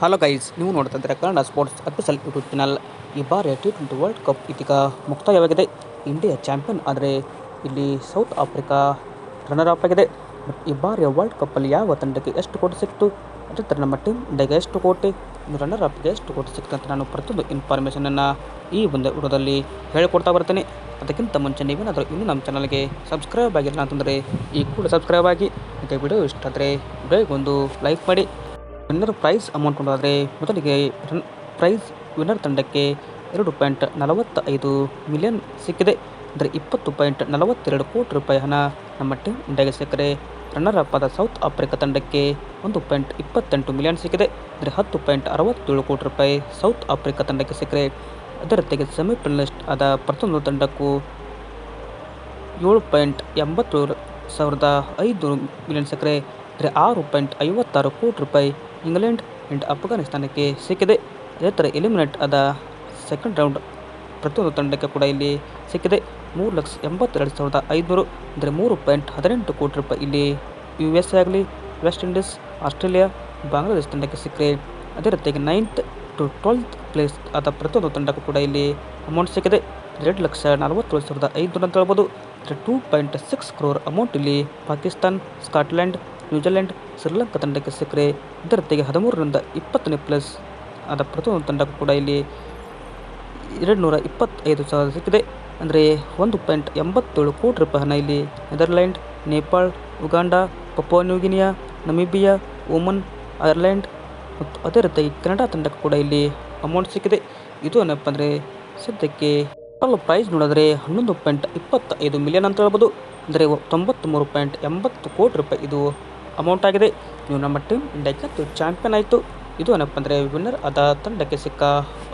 Hello guys ನೀವು ನೋಡ್ತಾ Kannada sports official YouTube channel ಈ ಬಾರಿ ಟಿ ಟ್ವೆಂಟಿ ವರ್ಲ್ಡ್ ಕಪ್ ಇದೀಗ ಮುಕ್ತಾಯವಾಗಿದೆ. ಇಂಡಿಯಾ ಚಾಂಪಿಯನ್ ಆದರೆ ಇಲ್ಲಿ ಸೌತ್ ಆಫ್ರಿಕಾ ರನ್ನರ್ ಅಪ್ ಆಗಿದೆ ಈ ಬಾರಿಯ ವರ್ಲ್ಡ್ ಕಪ್ಪಲ್ಲಿ ಯಾವ ತಂಡಕ್ಕೆ ಎಷ್ಟು ಕೋಟಿ ಸಿಕ್ತು? ಅದೇ ಥರ ನಮ್ಮ ಟೀಮ್ ಇಂಡಿಯಾಗೆ ಎಷ್ಟು ಕೋಟಿ ರನ್ನರ್ ಅಪ್ಗೆ ಎಷ್ಟು ಕೋಟಿ ಸಿಕ್ತು ಅಂತ ನಾನು ಪ್ರತಿಯೊಂದು ಇನ್ಫಾರ್ಮೇಷನನ್ನು ಈ ಒಂದು ವಿಡಿಯೋದಲ್ಲಿ ಹೇಳಿಕೊಡ್ತಾ ಬರ್ತೇನೆ. ಅದಕ್ಕಿಂತ ಮುಂಚೆ ನೀವೇನಾದರೂ ಇನ್ನೂ ನಮ್ಮ ಚಾನಲ್ಗೆ ಸಬ್ಸ್ಕ್ರೈಬ್ ಆಗಿಲ್ಲ ಅಂತಂದರೆ ಈ ಕೂಡ ಸಬ್ಸ್ಕ್ರೈಬ್ ಆಗಿ. ಮತ್ತು ವಿಡಿಯೋ ಇಷ್ಟ ಆದರೆ ಒಂದು ಲೈಕ್ ಮಾಡಿ. ವಿನ್ನರ್ ಪ್ರೈಸ್ ಅಮೌಂಟ್ ನೋಡೋದಾದರೆ ಮೊದಲಿಗೆ ರನ್ ಪ್ರೈಸ್ ವಿನ್ನರ್ ತಂಡಕ್ಕೆ ಎರಡು ಪಾಯಿಂಟ್ ನಲವತ್ತ ಐದು ಮಿಲಿಯನ್ ಸಿಕ್ಕಿದೆ. ಅಂದರೆ ಇಪ್ಪತ್ತು ಪಾಯಿಂಟ್ ನಲವತ್ತೆರಡು ಕೋಟಿ ರೂಪಾಯಿ ಹಣ ನಮ್ಮ ಟೀಮ್ ಇಂಡಿಯಾಗೆ ಸಿಕ್ಕರೆ ರನ್ನರ್ ಅಪ್ ಆದ ಸೌತ್ ಆಫ್ರಿಕಾ ತಂಡಕ್ಕೆ ಒಂದು ಪಾಯಿಂಟ್ ಇಪ್ಪತ್ತೆಂಟು ಮಿಲಿಯನ್ ಸಿಕ್ಕಿದೆ. ಅಂದರೆ ಹತ್ತು ಪಾಯಿಂಟ್ ಅರವತ್ತೇಳು ಕೋಟಿ ರೂಪಾಯಿ ಸೌತ್ ಆಫ್ರಿಕಾ ತಂಡಕ್ಕೆ ಸಿಕ್ಕರೆ ಅದರ ಜೊತೆಗೆ ಸೆಮಿಫೈನಲಿಸ್ಟ್ ಆದ ಪ್ರತಿಯೊಂದು ತಂಡಕ್ಕೂ ಏಳು ಪಾಯಿಂಟ್ ಎಂಬತ್ತೇಳು ಸಾವಿರದ ಐದು ಮಿಲಿಯನ್ ಸಿಕ್ಕರೆ ಅಂದರೆ ಆರು ಪಾಯಿಂಟ್ ಐವತ್ತಾರು ಕೋಟಿ ರೂಪಾಯಿ ಇಂಗ್ಲೆಂಡ್ ಆ್ಯಂಡ್ ಅಫ್ಘಾನಿಸ್ತಾನಕ್ಕೆ ಸಿಕ್ಕಿದೆ. ಅದೇ ಥರ ಎಲಿಮಿನೇಟ್ ಆದ ಸೆಕೆಂಡ್ ರೌಂಡ್ ಪ್ರತಿಯೊಂದು ತಂಡಕ್ಕೆ ಕೂಡ ಇಲ್ಲಿ ಸಿಕ್ಕಿದೆ. ಮೂರು ಲಕ್ಷ ಎಂಬತ್ತೆರಡು ಸಾವಿರದ ಐದುನೂರು ಅಂದರೆ ಮೂರು ಪಾಯಿಂಟ್ ಹದಿನೆಂಟು ಕೋಟಿ ರೂಪಾಯಿ ಇಲ್ಲಿ ಯು ಎಸ್ ಆಗಲಿ, ವೆಸ್ಟ್ ಇಂಡೀಸ್, ಆಸ್ಟ್ರೇಲಿಯಾ, ಬಾಂಗ್ಲಾದೇಶ ತಂಡಕ್ಕೆ ಸಿಕ್ಕರೆ ಅದೇ ರೀತಿಯಾಗಿ ನೈನ್ತ್ ಟು ಟ್ವೆಲ್ತ್ ಪ್ಲೇಸ್ ಆದ ಪ್ರತಿಯೊಂದು ತಂಡಕ್ಕೂ ಕೂಡ ಇಲ್ಲಿ ಅಮೌಂಟ್ ಸಿಕ್ಕಿದೆ. ಎರಡು ಲಕ್ಷ ನಲವತ್ತೇಳು ಸಾವಿರದ ಐದುನೂರು ಅಂತ ಹೇಳ್ಬೋದು. ಅಂದರೆ two point six crore amount ಇಲ್ಲಿ ಪಾಕಿಸ್ತಾನ್, ಸ್ಕಾಟ್ಲ್ಯಾಂಡ್ ನ್ಯೂಜಿಲೆಂಡ್, ಶ್ರೀಲಂಕಾ ತಂಡಕ್ಕೆ ಸಿಕ್ಕರೆ ಇದರ ಜೊತೆಗೆ ಹದಿಮೂರರಿಂದ ಇಪ್ಪತ್ತನೇ ಪ್ಲಸ್ ಆದ ಪ್ರತಿಯೊಂದು ತಂಡಕ್ಕೂ ಕೂಡ ಇಲ್ಲಿ ಎರಡು ನೂರ ಇಪ್ಪತ್ತೈದು ಸಾವಿರ ಸಿಕ್ಕಿದೆ. ಅಂದರೆ ಒಂದು ಪಾಯಿಂಟ್ ಎಂಬತ್ತೇಳು ಕೋಟಿ ರೂಪಾಯಿ ಹಣ ಇಲ್ಲಿ Netherland Nepal, Uganda New Guinea Namibia Oman Ireland ಮತ್ತು ಅದೇ ರೀತಿಯಾಗಿ ಕೆನಡಾ ತಂಡಕ್ಕೆ ಕೂಡ ಇಲ್ಲಿ ಅಮೌಂಟ್ ಸಿಕ್ಕಿದೆ. ಇದು ಏನಪ್ಪ ಅಂದರೆ ಸದ್ಯಕ್ಕೆ ಟೋಟಲ್ ಪ್ರೈಸ್ ನೋಡಿದ್ರೆ ಹನ್ನೊಂದು ಪಾಯಿಂಟ್ ಇಪ್ಪತ್ತೈದು ಮಿಲಿಯನ್ ಅಂತ ಹೇಳ್ಬೋದು. ಅಂದರೆ ತೊಂಬತ್ತ್ಮೂರು ಪಾಯಿಂಟ್ ಎಂಬತ್ತು ಕೋಟಿ ರೂಪಾಯಿ ಇದು ಅಮೌಂಟ್ ಆಗಿದೆ. ನೀವು ನಮ್ಮ ಟೀಮ್ ಇಂಡಿಯಾಕ್ಕೆ ಚಾಂಪಿಯನ್ ಆಯಿತು. ಇದು ಏನಪ್ಪ ಅಂದರೆ ವಿನ್ನರ್ ಆದ ತಂಡಕ್ಕೆ ಸಿಕ್ಕ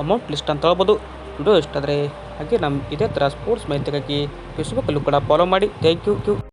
ಅಮೌಂಟ್ ಲಿಸ್ಟ್ ಅಂತ ಹೇಳ್ಬೋದು. ವಿಡಿಯೋ ಇಷ್ಟ ಆದರೆ ಹಾಗೆ ನಮ್ಮ ಇದೇ ಥರ ಸ್ಪೋರ್ಟ್ಸ್ ಮಾಹಿತಿಗಾಗಿ ಫೇಸ್ಬುಕ್ಕಲ್ಲೂ ಕೂಡ ಫಾಲೋ ಮಾಡಿ. Thank you